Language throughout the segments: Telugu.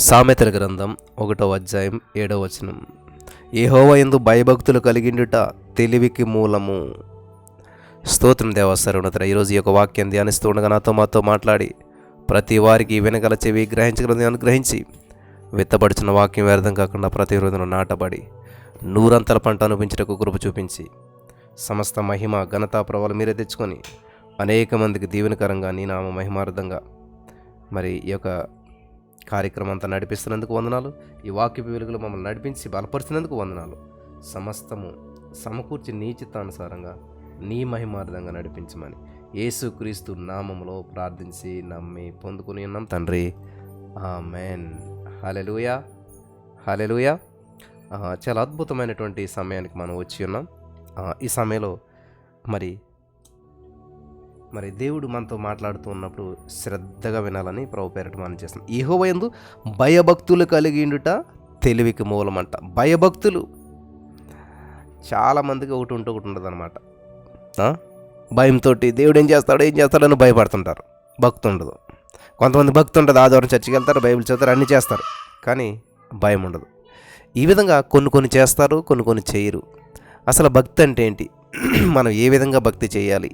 సామెతల గ్రంథం ఒకటో అధ్యాయం ఏడవ వచనం. ఏహోవయందు భయభక్తులు కలిగిండుట తెలివికి మూలము. స్తోత్రం దేవసరుణతర ఈరోజు ఈ యొక్క వాక్యం ధ్యానిస్తూ ఉండగా నాతో మాతో మాట్లాడి ప్రతి వారికి వెనకల చెవి గ్రహించగలని అనుగ్రహించి విత్తపడుచున్న వాక్యం వ్యర్థం కాకుండా ప్రతి రోజున నాటబడి నూరంతల పంట అనిపించటకు కృప చూపించి సమస్త మహిమ ఘనతా ప్రభావాలు మీరే తెచ్చుకొని అనేక మందికి దీవెనకరంగా నీ నామ మహిమార్థంగా మరి ఈ యొక్క కార్యక్రమం అంతా నడిపిస్తున్నందుకు వందనాలు. ఈ వాక్యపు వెలుగులు మమ్మల్ని నడిపించి బలపరిచినందుకు వందనాలు. సమస్తము సమకూర్చి నీ చిత్తానుసారంగా నీ మహిమార్థంగా నడిపించమని యేసుక్రీస్తు నామములో ప్రార్థించి నమ్మి పొందుకుని ఉన్నాం తండ్రి. ఆమెన్. హలెలుయా హలెలుయా చాలా అద్భుతమైనటువంటి సమయానికి మనం వచ్చి ఉన్నాం. ఈ సమయంలో మరి మరి దేవుడు మనతో మాట్లాడుతూ ఉన్నప్పుడు శ్రద్ధగా వినాలని ప్రభు పేరట మనం చేస్తాం ఈహోవయందు భయభక్తులు కలిగిండుట తెలివికి మూలమంట. భయభక్తులు చాలామందికి ఒకటి ఉంటే ఒకటి ఉండదు అనమాట భయంతో దేవుడు ఏం చేస్తాడో ఏం చేస్తాడని భయపడుతుంటారు. భక్తి ఉండదు. కొంతమంది భక్తి ఉంటుంది ఆదివారం చర్చికి వెళ్తారు బైబిల్ చదువుతారు అన్నీ చేస్తారు. కానీ భయం ఉండదు. ఈ విధంగా కొన్ని కొన్ని చేస్తారు కొన్ని కొన్ని చేయరు. అసలు భక్తి అంటే ఏంటి? మనం ఏ విధంగా భక్తి చేయాలి?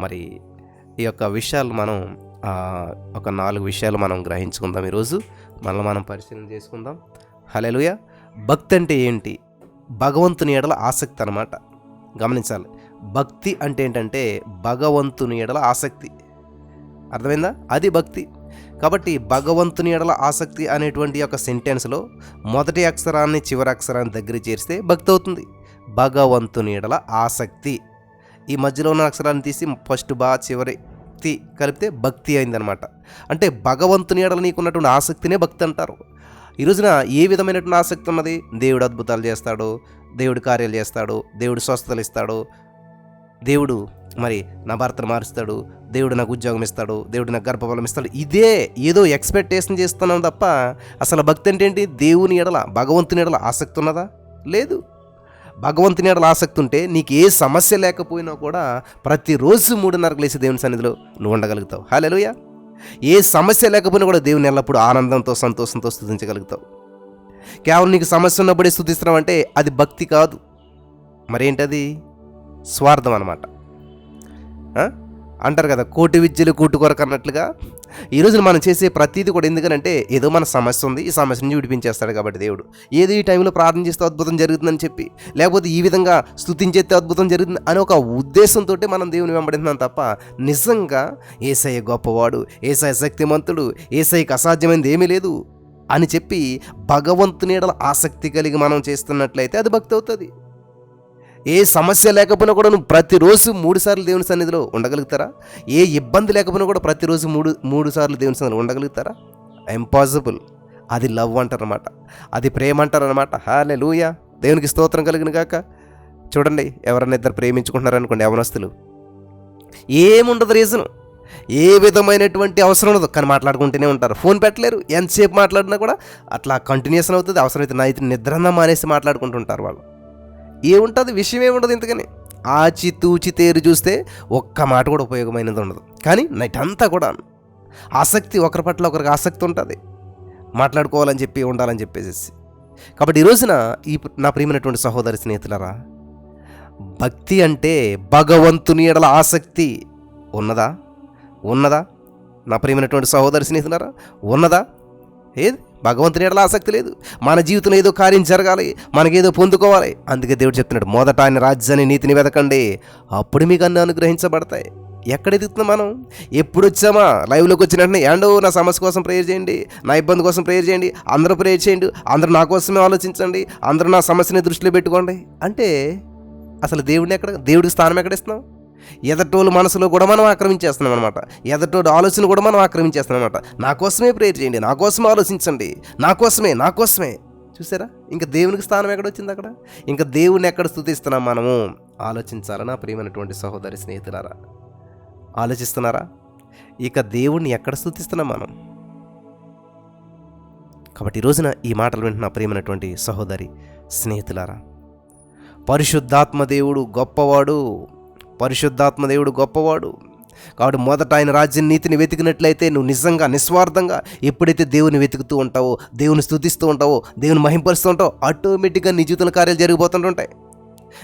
మరి ఈ యొక్క విషయాలు మనం ఒక నాలుగు విషయాలు మనం గ్రహించుకుందాం ఈరోజు. మళ్ళీ మనం పరిశీలన చేసుకుందాం. హలెలుయ భక్తి అంటే ఏంటి? భగవంతుని ఎడల ఆసక్తి అనమాట గమనించాలి. భక్తి అంటే ఏంటంటే భగవంతుని ఎడల ఆసక్తి. అర్థమైందా? అది భక్తి. కాబట్టి భగవంతుని ఎడల ఆసక్తి అనేటువంటి యొక్క సెంటెన్స్లో మొదటి అక్షరాన్ని చివరి అక్షరాన్ని దగ్గర చేరిస్తే భక్తి అవుతుంది భగవంతుని ఎడల ఆసక్తి. ఈ మధ్యలో ఉన్న అక్షరాన్ని తీసి ఫస్ట్ బా చివరి తి కలిపితే భక్తి అయిందనమాట. అంటే భగవంతుని ఎడల నీకున్నటువంటి ఆసక్తినే భక్తి అంటారు. ఈ రోజున ఏ విధమైనటువంటి ఆసక్తి ఉన్నది? దేవుడు అద్భుతాలు చేస్తాడు దేవుడు కార్యాలు చేస్తాడు దేవుడు స్వస్థతలు ఇస్తాడు దేవుడు మరి నా భర్తను మారుస్తాడు దేవుడు నాకు ఉద్యోగం ఇస్తాడు దేవుడు నాకు గర్భఫలం ఇస్తాడు. ఇదే ఏదో ఎక్స్పెక్టేషన్ చేస్తున్నాం తప్ప అసలు భక్తి అంటే ఏంటి? దేవుని ఎడల భగవంతుని ఎడల ఆసక్తి ఉన్నదా? లేదు. భగవంతుని ఎడల ఆసక్తి ఉంటే నీకు ఏ సమస్య లేకపోయినా కూడా ప్రతిరోజు మూడున్నరకు లేచి దేవుని సన్నిధిలో నువ్వు ఉండగలుగుతావు. హాలెలుయ ఏ సమస్య లేకపోయినా కూడా దేవుని ఎల్లప్పుడూ ఆనందంతో సంతోషంతో స్థుతించగలుగుతావు. కేవలం నీకు సమస్య ఉన్నప్పుడే స్థుతిస్తున్నావు అంటే అది భక్తి కాదు. మరేంటది? స్వార్థం అనమాట అంటారు కదా కోటి విద్యలు కూటు కొరకు అన్నట్లుగా. ఈ రోజున మనం చేసే ప్రతీది కూడా ఎందుకనంటే ఏదో మన సమస్య ఉంది ఈ సమస్య నుంచి విడిపించేస్తాడు కాబట్టి దేవుడు. ఏదో ఈ టైంలో ప్రార్థన చేస్తే అద్భుతం జరుగుతుందని చెప్పి లేకపోతే ఈ విధంగా స్థుతించేస్తే అద్భుతం జరుగుతుంది అని ఒక ఉద్దేశంతో మనం దేవుని వెంబడిందాం తప్ప నిజంగా ఏసయ్య గొప్పవాడు ఏసఐ శక్తిమంతుడు ఏసఐకి అసాధ్యమైనది ఏమీ లేదు అని చెప్పి భగవంతుని ఆసక్తి కలిగి మనం చేస్తున్నట్లయితే అది భక్తి అవుతుంది. ఏ సమస్య లేకపోయినా కూడా నువ్వు ప్రతిరోజు మూడు సార్లు దేవుని సన్నిధిలో ఉండగలుగుతారా? ఏ ఇబ్బంది లేకపోయినా కూడా ప్రతిరోజు మూడు మూడు సార్లు దేవుని సన్నిధిలో ఉండగలుగుతారా? ఇంపాసిబుల్ అది లవ్ అంటారనమాట అది ప్రేమ అంటారనమాట హాలే లూయా దేవునికి స్తోత్రం కలిగిన కాక చూడండి ఎవరన్నా ఇద్దరు ప్రేమించుకుంటున్నారనుకోండి యవనస్తులు. ఏముండదు రీజను ఏ విధమైనటువంటి అవసరం ఉండదు. కానీ మాట్లాడుకుంటూనే ఉంటారు. ఫోన్ పెట్టలేరు. ఎంతసేపు మాట్లాడినా కూడా అట్లా కంటిన్యూషన్ అవుతుంది. అవసరమైతే నైట్ నిద్రన్నా మానేసి మాట్లాడుకుంటుంటారు వాళ్ళు. ఏముంటుంది? విషయం ఏముంటుంది ఇంతకని. ఆచి తూచి తేరు చూస్తే ఒక్క మాట కూడా ఉపయోగమైనది ఉండదు. కానీ నైట్ అంతా కూడా ఆసక్తి ఒకరి పట్ల ఒకరికి ఆసక్తి ఉంటుంది. మాట్లాడుకోవాలని చెప్పి ఉండాలని చెప్పేసి కాబట్టి ఈ రోజున ఈ నా ప్రియమైనటువంటి సహోదరి స్నేహితులరా భక్తి అంటే భగవంతుని ఎడల ఆసక్తి ఉన్నదా? ఉన్నదా? నా ప్రియమైనటువంటి సహోదరి స్నేహితులారా ఉన్నదా? ఏది? భగవంతుని ఎడల ఆసక్తి లేదు. మన జీవితంలో ఏదో కార్యం జరగాలి మనకేదో పొందుకోవాలి. అందుకే దేవుడు చెప్తున్నాడు మొదట ఆయన రాజ్యాన్ని నీతిని వెతకండి. అప్పుడు మీకు అన్ని అనుగ్రహించబడతాయి. ఎక్కడ ఎదుగుతున్నాం మనం? ఎప్పుడు వచ్చామా? లైవ్లోకి వచ్చిన వెంటనే ఏండో నా సమస్య కోసం ప్రేయర్ చేయండి. నా ఇబ్బంది కోసం ప్రేయర్ చేయండి. అందరూ ప్రేయర్ చేయండి. అందరూ నా కోసమే ఆలోచించండి. అందరూ నా సమస్యని దృష్టిలో పెట్టుకోండి. అంటే అసలు దేవుడిని ఎక్కడ దేవుడికి స్థానం ఎక్కడ ఇస్తున్నాం? ఎదటోళ్ళు మనసులో కూడా మనం ఆక్రమించేస్తున్నాం అనమాట ఎదటోడు ఆలోచన కూడా మనం ఆక్రమించేస్తున్నాం అనమాట నా కోసమే ప్రేయర్ చేయండి నా కోసమే ఆలోచించండి నా కోసమే నా కోసమే. చూసారా? ఇంకా దేవునికి స్థానం ఎక్కడ వచ్చింది అక్కడ? ఇంకా దేవుని ఎక్కడ స్థుతిస్తున్నాం మనము? ఆలోచించాలనా ప్రియమైనటువంటి సహోదరి స్నేహితులారా? ఆలోచిస్తున్నారా? ఇక దేవుణ్ణి ఎక్కడ స్థుతిస్తున్నాం మనం? కాబట్టి ఈ రోజున ఈ మాటలు వింటున్న ప్రియమైనటువంటి సహోదరి స్నేహితులారా పరిశుద్ధాత్మ దేవుడు గొప్పవాడు. పరిశుద్ధాత్మ దేవుడు గొప్పవాడు. కాబట్టి మొదట ఆయన రాజ్యం నీతిని వెతికినట్లయితే నువ్వు నిజంగా నిస్వార్థంగా ఎప్పుడైతే దేవుని వెతుకుతూ ఉంటావో దేవుని స్థుతిస్తూ ఉంటావో దేవుని మహింపరుస్తూ ఉంటావో ఆటోమేటిక్గా నీ జీవితంలో కార్యాలు జరిగిపోతుంటుంటాయి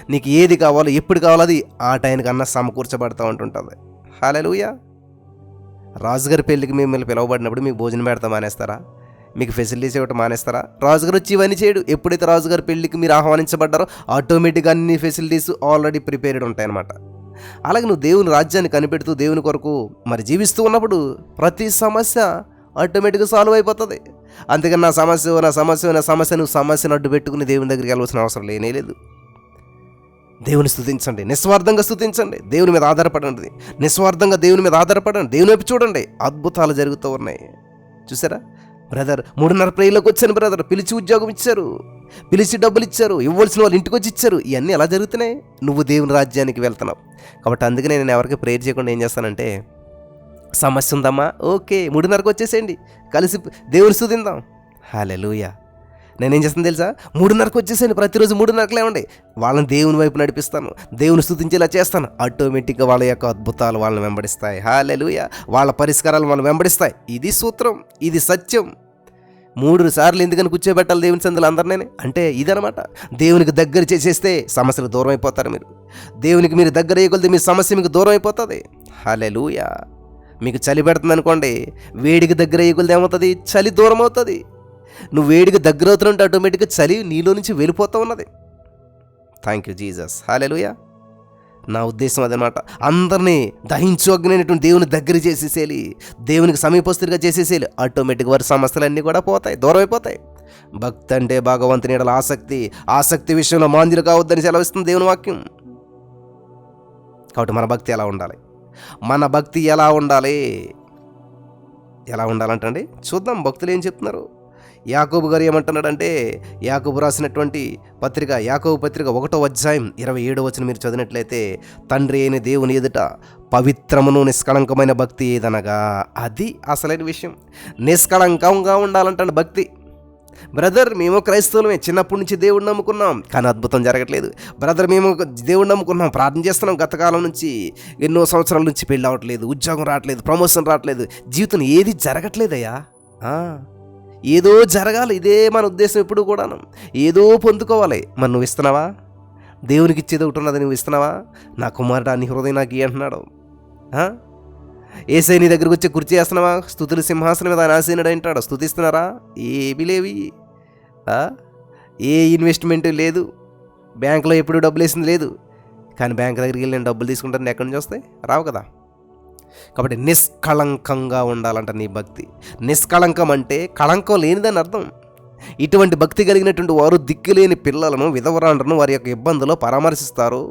నీకు ఏది కావాలో ఎప్పుడు కావాలో అది ఆ టైంకి అన్న సమకూర్చబడతా ఉంటుంటుంది. హాలూయా రాజుగారి పెళ్ళికి మిమ్మల్ని పిలవబడినప్పుడు మీకు భోజనం పెడతా మానేస్తారా? మీకు ఫెసిలిటీస్ ఇవ్వటం మానేస్తారా? రాజుగారు వచ్చి ఇవన్నీ చేయడు. ఎప్పుడైతే రాజుగారి పెళ్ళికి మీరు ఆహ్వానించబడ్డారో ఆటోమేటిక్గా అన్ని ఫెసిలిటీస్ ఆల్రెడీ ప్రిపేర్డ్ ఉంటాయన్నమాట. అలాగే నువ్వు దేవుని రాజ్యాన్ని కనిపెడుతూ దేవుని కొరకు మరి జీవిస్తూ ఉన్నప్పుడు ప్రతి సమస్య ఆటోమేటిక్గా సాల్వ్ అయిపోతుంది. అందుకని నా సమస్య నా సమస్య నా సమస్య నువ్వు సమస్యను అడ్డు పెట్టుకుని దేవుని దగ్గరికి వెళ్ళవలసిన అవసరం లేనే లేదు. దేవుని స్థుతించండి నిస్వార్థంగా స్థుతించండి దేవుని మీద ఆధారపడండి. నిస్వార్థంగా దేవుని మీద ఆధారపడండి. దేవుని వైపు చూడండి. అద్భుతాలు జరుగుతూ ఉన్నాయి. చూసారా? బ్రదర్ మూడున్నర ప్రేయలోకి వచ్చాను బ్రదర్. పిలిచి ఉద్యోగం ఇచ్చారు. పిలిచి డబ్బులు ఇచ్చారు. ఇవ్వాల్సిన వాళ్ళు ఇంటికి వచ్చి ఇచ్చారు. ఇవన్నీ ఎలా జరుగుతున్నాయి? నువ్వు దేవుని రాజ్యానికి వెళ్తున్నావు. కాబట్టి అందుకనే నేను ఎవరికి ప్రేయర్ చేయకుండా ఏం చేస్తానంటే సమస్య ఉందమ్మా. ఓకే మూడున్నరకు వచ్చేసేయండి. కలిసి దేవుని సుదిందాం హాలెలుయా నేనేం చేస్తాను తెలుసా? మూడున్నరకు వచ్చేసాను ప్రతిరోజు మూడున్నరకు లేవండి వాళ్ళని దేవుని వైపు నడిపిస్తాను. దేవుని స్థుతించేలా చేస్తాను. ఆటోమేటిక్గా వాళ్ళ యొక్క అద్భుతాలు వాళ్ళని వెంబడిస్తాయి. హాలెలుయ వాళ్ళ పరిష్కారాలు వాళ్ళని వెంబడిస్తాయి. ఇది సూత్రం. ఇది సత్యం. మూడు సార్లు ఎందుకని కూర్చోబెట్టాలి దేవుని సందులు అందరినీ అంటే ఇదనమాట దేవునికి దగ్గర చేసేస్తే సమస్యలు దూరం అయిపోతారు మీరు. దేవునికి మీరు దగ్గర అయ్యకొలితే మీ సమస్య మీకు దూరం అయిపోతుంది. హలెలుయా మీకు చలి పెడుతుంది అనుకోండి వేడికి దగ్గర అయ్యకొలిది ఏమవుతుంది? చలి దూరం అవుతుంది. నువ్వు వేడికి దగ్గర అవుతున్నట్టు ఆటోమేటిక్గా చలి నీలో నుంచి వెళ్ళిపోతూ ఉన్నది. థ్యాంక్ యూ జీజస్ హాలెలుయా నా ఉద్దేశం అదనమాట. అందరినీ దహించు అగ్నైనటువంటి దేవుని దగ్గర చేసేసేయాలి దేవునికి సమీపస్తుడిగా చేసేసేయాలి ఆటోమేటిక్ వారి సమస్యలన్నీ కూడా పోతాయి దూరం అయిపోతాయి. భక్తి అంటే భగవంతుని ఎడల ఆసక్తి. ఆసక్తి విషయంలో మాంద్యులు కావద్దని సెలవిస్తుంది దేవుని వాక్యం. కాబట్టి మన భక్తి ఎలా ఉండాలి? మన భక్తి ఎలా ఉండాలి? ఎలా ఉండాలంటండి చూద్దాం భక్తులు ఏం చెప్తున్నారు? యాకోబు గారు ఏమంటున్నాడంటే యాకోబు రాసినటువంటి పత్రిక యాకోబు పత్రిక ఒకటో అధ్యాయం ఇరవై ఏడో వచ్చిన మీరు చదివినట్లయితే తండ్రి అయిన దేవుని ఎదుట పవిత్రమును నిష్కళంకమైన భక్తి ఏదనగా అది అసలైన విషయం. నిష్కళంకంగా ఉండాలంటాడు భక్తి. బ్రదర్ మేము క్రైస్తవులమే చిన్నప్పటి నుంచి దేవుడు నమ్ముకున్నాం. కానీ అద్భుతం జరగట్లేదు. బ్రదర్ మేము దేవుడు నమ్ముకున్నాం. ప్రార్థన చేస్తున్నాం. గతకాలం నుంచి ఎన్నో సంవత్సరాల నుంచి పెళ్ళి అవ్వట్లేదు. ఉద్యోగం రావట్లేదు. ప్రమోషన్ రావట్లేదు. జీవితం ఏది జరగట్లేదయ్యా? ఏదో జరగాలి ఇదే మన ఉద్దేశం ఎప్పుడు కూడాను. ఏదో పొందుకోవాలి. మరి నువ్వు ఇస్తున్నావా? దేవునికి ఇచ్చేది ఒకటి ఉన్నది నువ్వు ఇస్తున్నావా? నా కుమారుడు నీ హృదయం నాకు అంటున్నాడు. ఏసై నీ దగ్గరకు వచ్చి కుర్చీ చేస్తున్నావా? స్థుతులు సింహాసనం మీద ఆయన ఆసీనుడు అంటాడు స్థుతిస్తున్నారా? ఏమీ లేవి. ఏ ఇన్వెస్ట్మెంట్ లేదు. బ్యాంకులో ఎప్పుడు డబ్బులు వేసింది లేదు. కానీ బ్యాంక్ దగ్గరికి వెళ్ళి నేను డబ్బులు తీసుకుంటాను. ఎక్కడి నుంచి వస్తాయి? రావు కదా. కాబట్టి నిష్కళంకంగా ఉండాలంట నీ భక్తి. నిష్కళంకం అంటే కళంకం లేనిదని అర్థం. ఇటువంటి భక్తి కలిగినటువంటి వారు దిక్కులేని పిల్లలను విధవరాండ్రను వారి యొక్క ఇబ్బందులో పరామర్శిస్తారు.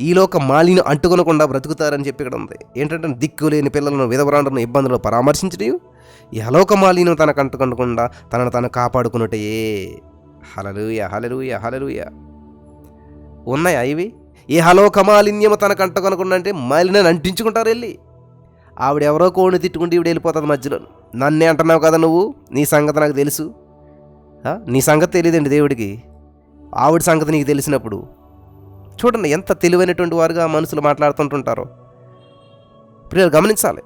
ఈలోక మాలిని అంటుకొనకుండా బ్రతుకుతారని చెప్పి ఇక్కడ ఉంది. ఏంటంటే దిక్కులేని పిల్లలను విధవరాండ్రను ఇబ్బందులు పరామర్శించడం యలోక మాలిను తనకు అంటుకొనకుండా తనను తను కాపాడుకున్నట్టయే హలలుయ హలలుయ హలలుయ ఉన్నాయా ఇవి? ఏ హలో కమాలిన్యము కంట అంటుకొనకుండా అంటే మాలినని అంటించుకుంటారు వెళ్ళి. ఆవిడ ఎవరో కోడిని తిట్టుకుంటే ఈవిడ వెళ్ళిపోతుంది మధ్యలో. నన్నే అంటున్నావు కదా నువ్వు? నీ సంగతి నాకు తెలుసు. నీ సంగతి తెలియదండి దేవుడికి. ఆవిడ సంగతి నీకు తెలిసినప్పుడు. చూడండి ఎంత తెలివైనటువంటి వారుగా మనుషులు మాట్లాడుతుంటుంటారో. ప్రియులు గమనించాలి.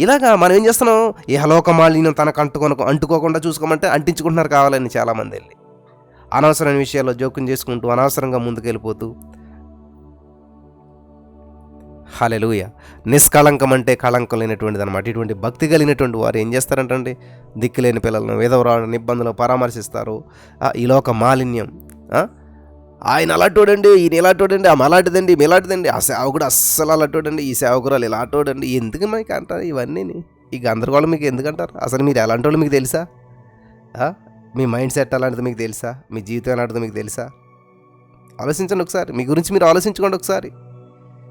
ఇలాగా మనం ఏం చేస్తున్నాం? ఈ హలోకమాలిన్యం తనకు అంటుకొనకు అంటుకోకుండా చూసుకోమంటే అంటించుకుంటున్నారు కావాలని చాలామంది వెళ్ళి. అనవసరమైన విషయాల్లో జోక్యం చేసుకుంటూ అనవసరంగా ముందుకెళ్ళిపోతూ హాలెలుయ. నిష్కళంకం అంటే కళంకం లేనటువంటిది అనమాట ఇటువంటి భక్తి కలిగినటువంటి వారు ఏం చేస్తారంటండి? దిక్కులేని పిల్లలను విధవరాలను ఇబ్బందులు పరామర్శిస్తారు. ఈ లోక మాలిన్యం. ఆయన అలాంటోడండి ఈయన ఇలాంటోడండి ఆమె అలాంటిదండి ఈమె ఇలాంటిదండి. ఆ సేవకుడు అస్సలు అలాంటోడండి ఈ సేవకురాలు ఇలాంటోడండి. ఎందుకు మీకు అంటారు ఇవన్నీ? ఈ గందరగోళం మీకు ఎందుకంటారు అసలు మీరు ఎలాంటి వాళ్ళు మీకు తెలుసా? మీ మైండ్ సెట్ అలాంటిది మీకు తెలుసా? మీ జీవితం ఎలాంటిదో మీకు తెలుసా? ఆలోచించండి ఒకసారి. మీ గురించి మీరు ఆలోచించుకోండి ఒకసారి.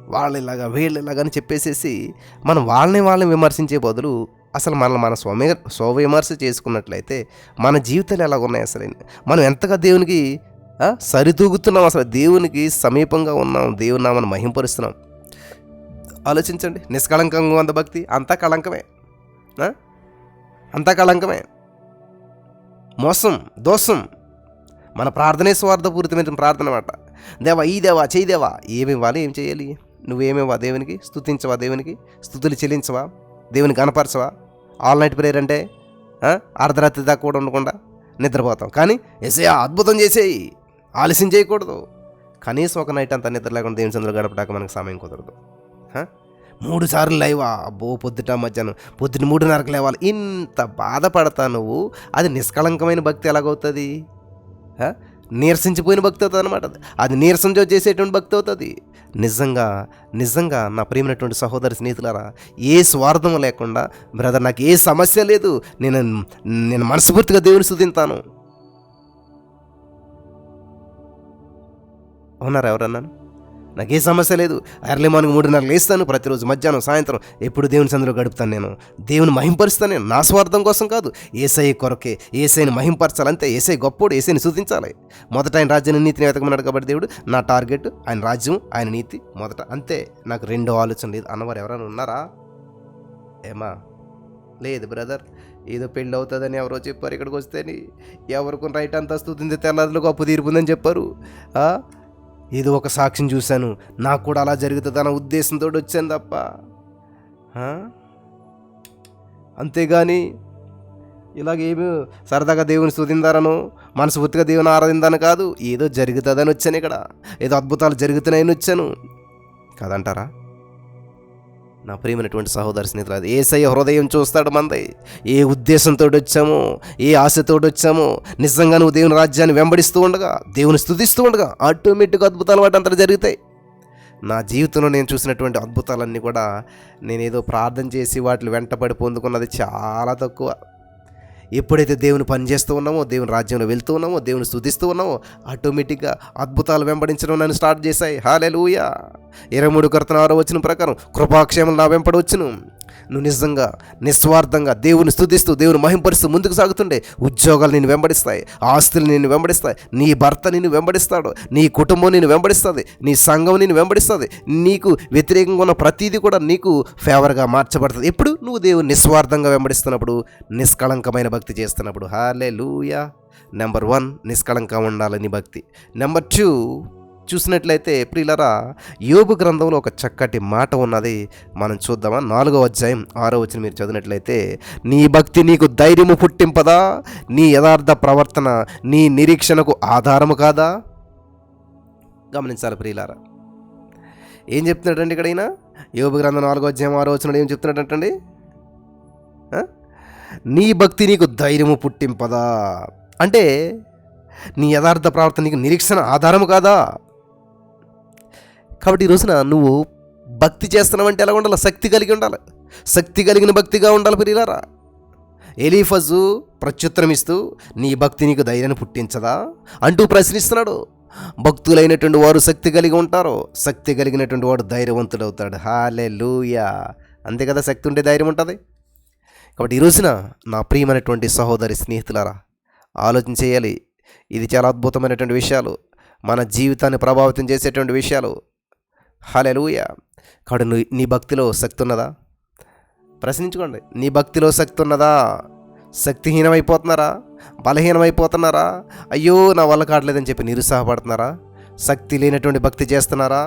వాళ్ళు ఇలాగా వీళ్ళు ఇలాగని చెప్పేసేసి మనం వాళ్ళని వాళ్ళని విమర్శించే బదులు అసలు మనల్ని మన స్వమే స్వవిమర్శ చేసుకున్నట్లయితే మన జీవితాలు ఎలాగ ఉన్నాయి అసలు? మనం ఎంతగా దేవునికి సరితూగుతున్నాం అసలు? దేవునికి సమీపంగా ఉన్నాం దేవుని నామని మహింపరుస్తున్నాం. ఆలోచించండి. నిష్కళంకంగా ఉంది భక్తి? అంతా కళంకమే. అంతా కళంకమే. మోసం దోషం. మన ప్రార్థనే స్వార్థపూరితమైన ప్రార్థన అన్నమాట. దేవా ఈ దేవా చేయి దేవా. ఏమి ఇవ్వాలి? ఏం చేయాలి? నువ్వేమేవా దేవునికి? స్తుతించవా దేవునికి? స్థుతులు చెల్లించవా? దేవుని కనపరచవా ఆల్ నైట్ ప్రేయర్ అంటే అర్ధరాత్రి దాకా కూడా ఉండకుండా నిద్రపోతాం. కానీ ఎసే అద్భుతం చేసేయి. ఆలస్యం చేయకూడదు. కనీసం ఒక నైట్ అంతా నిద్ర లేకుండా దేవుని సందులో గడపడానికి మనకు సమయం కుదరదు. మూడు సార్లు లేవా? అబ్బో పొద్దుట మధ్యాహ్నం పొద్దున మూడున్నరకు లేవాలి. ఇంత బాధపడతా నువ్వు? అది నిష్కళంకమైన భక్తి ఎలాగవుతుంది? నీరసించిపోయిన భక్తి అవుతుంది అనమాట అది నీరసంతో చేసేటువంటి భక్తి అవుతుంది నిజంగా నిజంగా నా ప్రియమైనటువంటి సహోదరి స్నేహితులారా ఏ స్వార్థం లేకుండా బ్రదర్ నాకు ఏ సమస్య లేదు. నేను నేను మనస్ఫూర్తిగా దేవుని స్థుతింతాను. అవునారా ఎవరన్నాను నాకు ఏ సమస్య లేదు. ఎర్లీ మార్నింగ్ మూడున్నర లేస్తాను ప్రతిరోజు మధ్యాహ్నం సాయంత్రం ఎప్పుడు దేవుని సందులో గడుపుతాను నేను. దేవుని మహింపరుస్తాను నేను. నా స్వార్థం కోసం కాదు. ఏసఐ కొరకే ఏసైని మహింపరచాలంటే ఏసై గొప్పోడు ఏసైని సూచించాలి మొదట ఆయన రాజ్యాన్ని నీతిని వెతకమన్నాడు కాబట్టి దేవుడు నా టార్గెట్ ఆయన రాజ్యం ఆయన నీతి మొదట. అంతే. నాకు రెండో ఆలోచన లేదు. అన్నవారు ఎవరైనా ఉన్నారా? ఏమా? లేదు బ్రదర్. ఏదో పెళ్ళి అవుతుందని ఎవరో చెప్పారు ఇక్కడికి వస్తేని. ఎవరికి రైట్ అంతా స్థుతింది తెల్లదిలో గొప్ప తీర్పుందని చెప్పారు. ఏదో ఒక సాక్ష్యం చూశాను. నాకు కూడా అలా జరుగుతుంది అన్న ఉద్దేశంతో వచ్చాను తప్ప. అంతేగాని ఇలాగేమి సరదాగా దేవుని స్థుతిందారను మనస్ఫూర్తిగా దేవుని ఆరాధిందాను కాదు ఏదో జరుగుతుందని వచ్చాను ఇక్కడ. ఏదో అద్భుతాలు జరుగుతున్నాయని వచ్చాను. కాదంటారా? నా ప్రియమైనటువంటి సహోదరి స్నేహితులు ఏసయ్య హృదయం చూస్తాడు మంది. ఏ ఉద్దేశంతో వచ్చామో ఏ ఆశతో వచ్చామో నిజంగా నువ్వు దేవుని రాజ్యాన్ని వెంబడిస్తూ ఉండగా దేవుని స్థుతిస్తూ ఉండగా ఆటోమేటిక్గా అద్భుతాలు వాటి అంతా జరుగుతాయి. నా జీవితంలో నేను చూసినటువంటి అద్భుతాలన్నీ కూడా నేనేదో ప్రార్థన చేసి వాటిని వెంటబడి పొందుకున్నది చాలా తక్కువ. ఎప్పుడైతే దేవుని పనిచేస్తూ ఉన్నామో దేవుని రాజ్యంలో వెళ్తూ ఉన్నామో దేవుని స్థుతిస్తూ ఉన్నామో ఆటోమేటిక్గా అద్భుతాలు వెంబడించడం నన్ను స్టార్ట్ చేశాయి. హాలెలూయా ఇరవై మూడు కర్తన ఆరో వచ్చిన ప్రకారం కృపాక్షేమం నా వెంపడవచ్చును నువ్వు నిజంగా నిస్వార్థంగా దేవుని స్థుతిస్తూ దేవుని మహింపరుస్తూ ముందుకు సాగుతుండే ఉద్యోగాలు నేను వెంబడిస్తాయి ఆస్తులు నేను వెంబడిస్తాయి నీ భర్త నిన్ను వెంబడిస్తాడు నీ కుటుంబం నేను వెంబడిస్తుంది నీ సంఘం నేను వెంబడిస్తుంది నీకు వ్యతిరేకంగా ఉన్న ప్రతిదీ కూడా నీకు ఫేవర్గా మార్చబడుతుంది. ఎప్పుడు? నువ్వు దేవుని నిస్వార్థంగా వెంబడిస్తున్నప్పుడు నిష్కళంకమైన భక్తి చేస్తున్నప్పుడు. హాలే లూయా నెంబర్ వన్ నిష్కళంకం ఉండాలని భక్తి. నెంబర్ టూ చూసినట్లయితే ప్రియులరా యోగు గ్రంథంలో ఒక చక్కటి మాట ఉన్నది. మనం చూద్దామా? నాలుగో అధ్యాయం ఆరో వచ్చిన మీరు చదివినట్లయితే నీ భక్తి నీకు ధైర్యము పుట్టింపదా? నీ యథార్థ ప్రవర్తన నీ నిరీక్షణకు ఆధారము కాదా? గమనించాలి ప్రియులారా. ఏం చెప్తున్నాడండి ఇక్కడ ఈయన? యోగు గ్రంథం నాలుగో అధ్యాయం ఆరో వచ్చిన ఏం చెప్తున్నాడంటండి? నీ భక్తి నీకు ధైర్యము పుట్టింపదా? అంటే నీ యథార్థ ప్రవర్తన నీకు నిరీక్షణ ఆధారము కాదా? కాబట్టి ఈ రోజున నువ్వు భక్తి చేస్తున్నావంటే ఎలా ఉండాలి? శక్తి కలిగి ఉండాలి. శక్తి కలిగిన భక్తిగా ఉండాలి ప్రియులారా. ఎలీఫజు ప్రత్యుత్తరం ఇస్తూ నీ భక్తి నీకు ధైర్యాన్ని పుట్టించదా? అంటూ ప్రశ్నిస్తున్నాడు. భక్తులైనటువంటి వారు శక్తి కలిగి ఉంటారు. శక్తి కలిగినటువంటి వాడు ధైర్యవంతుడు అవుతాడు హాలే లూయా అంతే కదా శక్తి ఉంటే ధైర్యం ఉంటుంది. కాబట్టి ఈ రోజున నా ప్రియమైనటువంటి సహోదరి స్నేహితులారా ఆలోచన చేయాలి. ఇది చాలా అద్భుతమైనటువంటి విషయాలు. మన జీవితాన్ని ప్రభావితం చేసేటువంటి విషయాలు. హలెలుయ. కాడు నీ భక్తిలో శక్తి ఉన్నదా ప్రశ్నించుకోండి. నీ భక్తిలో శక్తి ఉన్నదా శక్తిహీనమైపోతున్నారా? బలహీనమైపోతున్నారా? అయ్యో నా వల్ల కావట్లేదని చెప్పి నిరుత్సాహపడుతున్నారా? శక్తి లేనటువంటి భక్తి చేస్తున్నారా?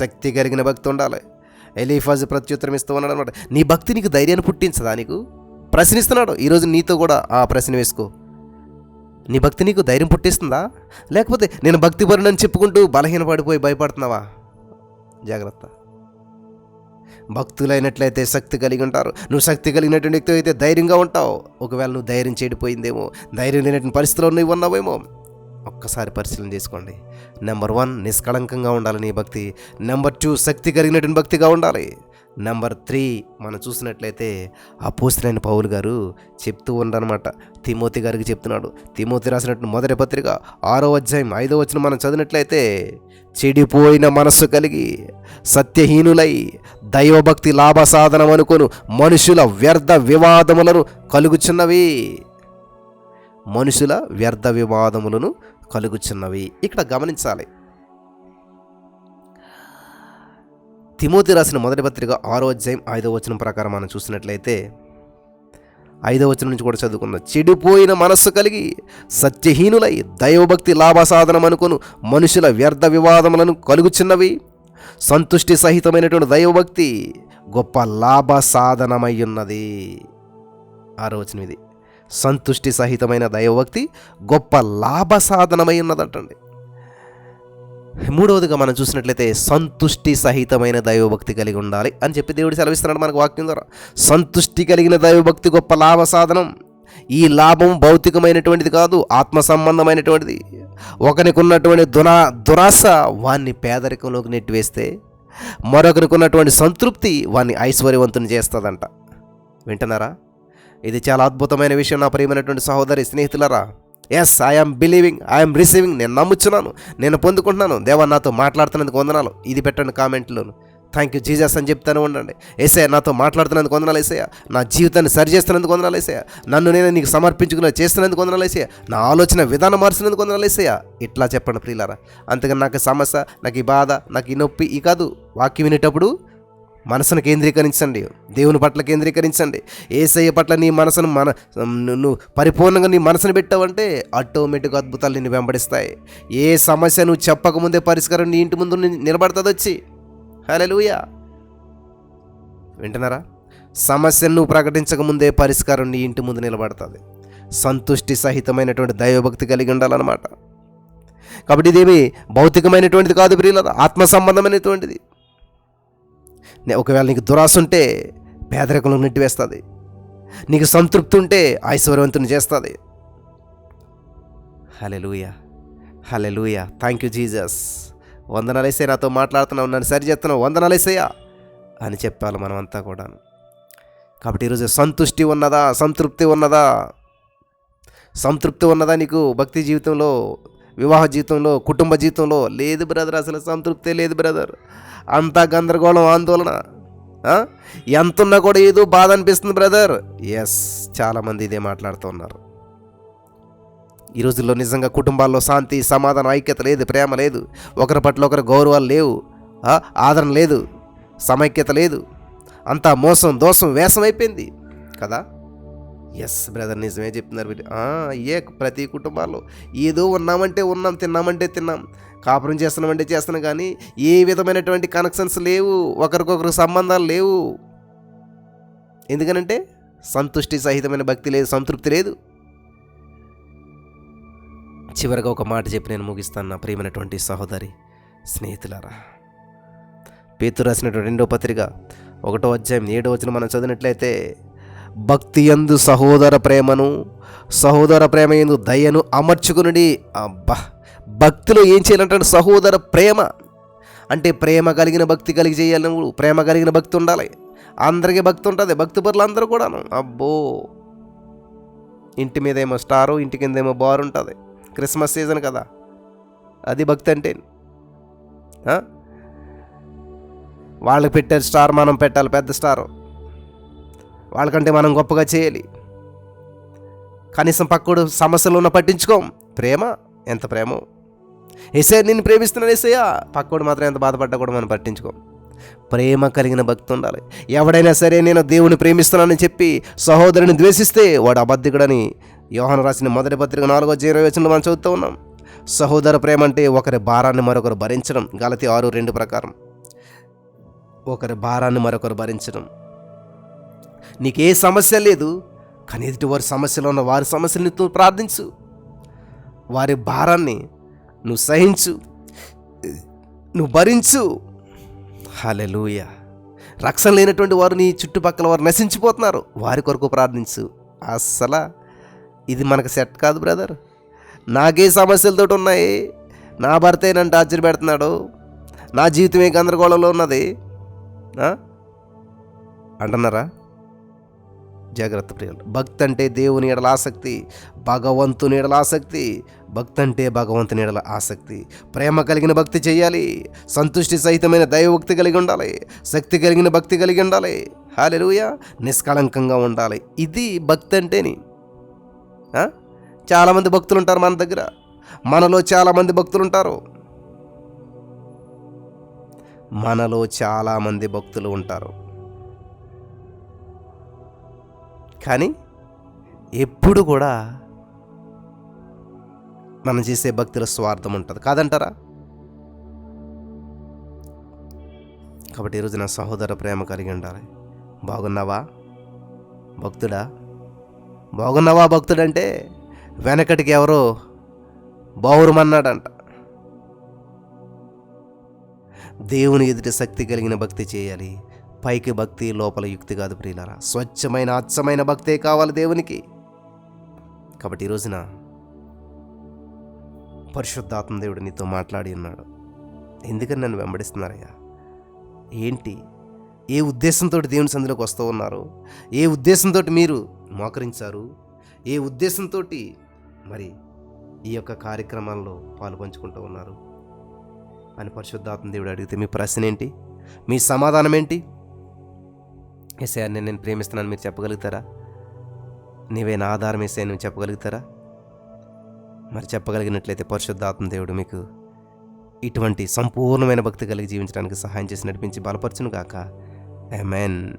శక్తి కలిగిన భక్తి ఉండాలి. ఎలీఫాజ్ ప్రత్యుత్తరం ఇస్తూ ఉన్నాడు అనమాట నీ భక్తి నీకు ధైర్యాన్ని పుట్టించదా నీకు? ప్రశ్నిస్తున్నాడు. ఈరోజు నీతో కూడా ఆ ప్రశ్న వేసుకో. నీ భక్తి నీకు ధైర్యం పుట్టిస్తుందా? లేకపోతే నేను భక్తి పరునని చెప్పుకుంటూ బలహీనపడిపోయి భయపడుతున్నావా? జాగ్రత్త. భక్తులైనట్లయితే శక్తి కలిగి ఉంటారు. నువ్వు శక్తి కలిగినటువంటి వ్యక్తి అయితే ధైర్యంగా ఉంటావు. ఒకవేళ నువ్వు ధైర్యం చెడిపోయిందేమో ధైర్యం లేనటువంటి పరిస్థితుల్లో నువ్వు ఉన్నావేమో ఒక్కసారి పరిశీలన చేసుకోండి. నెంబర్ వన్ నిష్కళంకంగా ఉండాలి నీ భక్తి. నెంబర్ టూ శక్తి కలిగినటువంటి భక్తిగా ఉండాలి. నెంబర్ త్రీ మనం చూసినట్లయితే ఆ పోస్టులైన పౌలు గారు చెప్తూ ఉన్నారనమాట తిమోతి గారికి చెప్తున్నాడు. తిమోతి రాసినట్టు మొదటి పత్రిక ఆరో అధ్యాయం ఐదో వచ్చిన మనం చదివినట్లయితే చెడిపోయిన మనస్సు కలిగి సత్యహీనులై దైవభక్తి లాభ సాధనం మనుషుల వ్యర్థ వివాదములను కలుగుచున్నవి. మనుషుల వ్యర్థ వివాదములను కలుగుచున్నవి. ఇక్కడ గమనించాలి. తిమోతి రాసిన మొదటి పత్రిక ఆరో అధ్యాయం ఐదో వచనం ప్రకారం మనం చూసినట్లయితే ఐదో వచనం నుంచి కూడా చదువుకుందాం. చెడిపోయిన మనస్సు కలిగి సత్యహీనులై దైవభక్తి లాభసాధనం అనుకును మనుషుల వ్యర్థ వివాదములను కలుగుచున్నవి. సంతుష్టి సహితమైనటువంటి దైవభక్తి గొప్ప లాభ సాధనమై ఉన్నది. ఆరో వచనం ఇది. సంతుష్టి సహితమైన దైవభక్తి గొప్ప లాభ సాధనమై ఉన్నదంటండి. మూడవదిగా మనం చూసినట్లయితే సంతుష్టి సహితమైన దైవభక్తి కలిగి ఉండాలి అని చెప్పి దేవుడు సెలవిస్తున్నాడు మనకు వాక్యం ద్వారా. సంతుష్టి కలిగిన దైవభక్తి గొప్ప లాభ సాధనం. ఈ లాభం భౌతికమైనటువంటిది కాదు ఆత్మ సంబంధమైనటువంటిది. ఒకరికి ఉన్నటువంటి దునా దురాశ వాన్ని పేదరికంలోకి నెట్టివేస్తే మరొకరికి ఉన్నటువంటి సంతృప్తి వాన్ని ఐశ్వర్యవంతుని చేస్తుందంట. వింటున్నారా? ఇది చాలా అద్భుతమైన విషయం నా ప్రియమైనటువంటి సహోదరి స్నేహితులరా. Yes I'm believing I'm receiving నేను నమ్ముచున్నాను నేను పొందుకుంటున్నాను. దేవా నాతో మాట్లాడుతున్నందుకు వందనాలు. ఇది పెట్టండి కామెంట్లోను. థ్యాంక్ యూ జీజస్ అని చెప్తాను ఉండండి. ఏసయ్య నాతో మాట్లాడుతున్నందుకు వందనాలు ఏసయ్య నా జీవితాన్ని సరి చేస్తున్నందుకు వందనాలు ఏసయ్య నన్ను నేను నీకు సమర్పించుకున్న చేస్తున్నందుకు వందనాలు ఏసయ్య నా ఆలోచన విధానం మార్చినందుకు వందనాలు ఏసయ్య ఇట్లా చెప్పండి ప్రియులారా. అందుకని నాకు సమస్య నాకు ఈ బాధ నాకు ఈ నొప్పి ఈ కాదు. వాక్యం వినేటప్పుడు మనసును కేంద్రీకరించండి. దేవుని పట్ల కేంద్రీకరించండి. ఏసయ్య పట్ల నీ మనసును మన నువ్వు పరిపూర్ణంగా నీ మనసును పెట్టావంటే ఆటోమేటిక్గా అద్భుతాలు నిన్ను వెంబడిస్తాయి. ఏ సమస్య నువ్వు చెప్పకముందే పరిష్కారం నీ ఇంటి ముందు నిలబడుతుంది వచ్చి. హల్లెలూయా. వింటున్నారా? సమస్యను నువ్వు ప్రకటించకముందే పరిష్కారం నీ ఇంటి ముందు నిలబడుతుంది. సంతుష్టి సహితమైనటువంటి దైవభక్తి కలిగి ఉండాలన్నమాట. కాబట్టి ఇదేమి భౌతికమైనటువంటిది కాదు ప్రియుల ఆత్మ సంబంధమైనటువంటిది. ఒకవేళ నీకు దురాశ ఉంటే పేదరికంలో నెట్టివేస్తుంది నీకు సంతృప్తి ఉంటే ఐశ్వర్యవంతుని చేస్తుంది. Hallelujah hallelujah thank you Jesus వందనాలేసే నాతో మాట్లాడుతున్నావు నన్ను సరి చేస్తున్నావు. వందనాలేసయ్యా అని చెప్పాలి మనమంతా కూడా కాబట్టి ఈరోజు సంతుష్టి ఉన్నదా? సంతృప్తి ఉన్నదా? సంతృప్తి ఉన్నదా నీకు భక్తి జీవితంలో వివాహ జీవితంలో కుటుంబ జీవితంలో? లేదు బ్రదర్ అసలు సంతృప్తే లేదు బ్రదర్ అంతా గందరగోళం ఆందోళన. ఎంత ఎంతున్నా కూడా ఏదో బాధ అనిపిస్తుంది బ్రదర్ ఎస్ చాలామంది ఇదే మాట్లాడుతున్నారు. ఈ రోజుల్లో నిజంగా కుటుంబాల్లో శాంతి సమాధానం ఐక్యత లేదు ప్రేమ లేదు. ఒకరి పట్ల ఒకరి గౌరవాలు లేవు. ఆదరణ లేదు. సమైక్యత లేదు. అంతా మోసం దోషం వేషం అయిపోయింది. కదా? ఎస్ బ్రదర్ నిజమే చెప్తున్నారు ఏ ప్రతి కుటుంబాల్లో ఏదో ఉన్నామంటే ఉన్నాం తిన్నామంటే తిన్నాం కాపురం చేస్తున్నామంటే చేస్తున్నాం కానీ ఏ విధమైనటువంటి కనెక్షన్స్ లేవు ఒకరికొకరు సంబంధాలు లేవు. ఎందుకనంటే సంతుష్టి సహితమైన భక్తి లేదు సంతృప్తి లేదు. చివరిగా ఒక మాట చెప్పి నేను ముగిస్తాను నా ప్రియమైనటువంటి సహోదరి స్నేహితులారా. పేతురు రాసినటువంటి రెండో పత్రిక ఒకటో అధ్యాయం ఏడో వచ్చిన మనం చదివినట్లయితే భక్తియందు సహోదర ప్రేమను సహోదర ప్రేమ ఎందు దయను అమర్చుకునుడి. అబ్బా! భక్తిలో ఏం చేయాలంటే సహోదర ప్రేమ? అంటే ప్రేమ కలిగిన భక్తి కలిగి చేయాలి నువ్వు. ప్రేమ కలిగిన భక్తి ఉండాలి. అందరికీ భక్తి ఉంటుంది. భక్తి పరులు అందరూ కూడాను. అబ్బో! ఇంటి మీద ఏమో స్టారు ఇంటి కింద ఏమో బార్ ఉంటుంది. క్రిస్మస్ సీజన్ కదా. అది భక్తి అంటే వాళ్ళకి పెట్టారు స్టార్ మనం పెట్టాలి. పెద్ద స్టారు. వాళ్ళకంటే మనం గొప్పగా చేయాలి. కనీసం పక్కడు సమస్యలు ఉన్న పట్టించుకోం. ప్రేమ? ఎంత ప్రేమో. ఏసే నిన్ను ప్రేమిస్తున్నాను ఏసయ్యా. పక్కోడు మాత్రం ఎంత బాధపడ్డా కూడా మనం పట్టించుకోం. ప్రేమ కలిగిన భక్తి ఉండాలి. ఎవడైనా సరే నేను దేవుని ప్రేమిస్తున్నానని చెప్పి సహోదరుని ద్వేషిస్తే వాడు అబద్ధికుడని యోహన్ రాసిన మొదటి పత్రిక నాలుగో జీరో వచ్చిన మనం చదువుతూ ఉన్నాం. సహోదర ప్రేమ అంటే ఒకరి భారాన్ని మరొకరు భరించడం. గలతి ఆరు రెండు ప్రకారం. ఒకరి భారాన్ని మరొకరు భరించడం. నీకే సమస్య లేదు కానీ ఎదుటి వారి సమస్యలో ఉన్న వారి సమస్యల్ని నువ్వు ప్రార్థించు. వారి భారాన్ని నువ్వు సహించు. నువ్వు భరించు. హలెలూయ రక్షణ లేనటువంటి వారు నీ చుట్టుపక్కల వారు నశించిపోతున్నారు. వారి కొరకు ప్రార్థించు. అస్సలా. ఇది మనకు సెట్ కాదు బ్రదర్. నాకే సమస్యలతో ఉన్నాయి. నా భర్త నన్ను టార్చర్ పెడుతున్నాడు. నా జీవితం ఏ గందరగోళంలో ఉన్నది. అంటున్నారా? జాగ్రత్త ప్రియులు. భక్తి అంటే దేవుని ఎడల ఆసక్తి భగవంతుని ఎడల ఆసక్తి భక్తి అంటే భగవంతుని ఎడల ఆసక్తి. ప్రేమ కలిగిన భక్తి చేయాలి సంతుష్టి సహితమైన దైవభక్తి కలిగి ఉండాలి శక్తి కలిగిన భక్తి కలిగి ఉండాలి హాలెలుయ నిష్కళంకంగా ఉండాలి. ఇది భక్తి అంటేని చాలామంది భక్తులు ఉంటారు మన దగ్గర. మనలో చాలామంది భక్తులు ఉంటారు మనలో చాలామంది భక్తులు ఉంటారు. కానీ ఎప్పుడు కూడా మనం చేసే భక్తిలో స్వార్థం ఉంటుంది. కాదంటారా? కాబట్టి ఈరోజు నా సహోదర ప్రేమ కలిగి ఉండాలి. బాగున్నావా? భక్తుడా? బాగున్నావా భక్తుడంటే? వెనకటికి ఎవరో బావురమన్నాడంట. దేవుని ఎదుటి శక్తి కలిగిన భక్తి చేయాలి. పైకి భక్తి లోపల యుక్తి కాదు ప్రియులారా. స్వచ్ఛమైన అచ్చమైన భక్తే కావాలి దేవునికి. కాబట్టి ఈ రోజున పరిశుద్ధాత్మ దేవుడు నీతో మాట్లాడి ఉన్నాడు. ఎందుకని నన్ను వెంబడిస్తున్నారయ్యా? ఏంటి? ఏ ఉద్దేశంతో దేవుని సందులోకి వస్తూ ఉన్నారు? ఏ ఉద్దేశంతో మీరు మోకరించారు? ఏ ఉద్దేశంతో మరి ఈ యొక్క కార్యక్రమాల్లో పాలు పంచుకుంటూ ఉన్నారు? అని పరిశుద్ధాత్మ దేవుడు అడిగితే మీ ప్రశ్న ఏంటి? మీ సమాధానం ఏంటి? ఎస్ఐ నేను నేను ప్రేమిస్తున్నాను మీరు చెప్పగలుగుతారా? నీవే నా ఆధారం ఎస్ఐ నువ్వు చెప్పగలుగుతారా? మరి చెప్పగలిగినట్లయితే పరిశుద్ధాత్మ దేవుడు మీకు ఇటువంటి సంపూర్ణమైన భక్తి కలిగి జీవించడానికి సహాయం చేసి నడిపించి బలపరచును గాక మెన్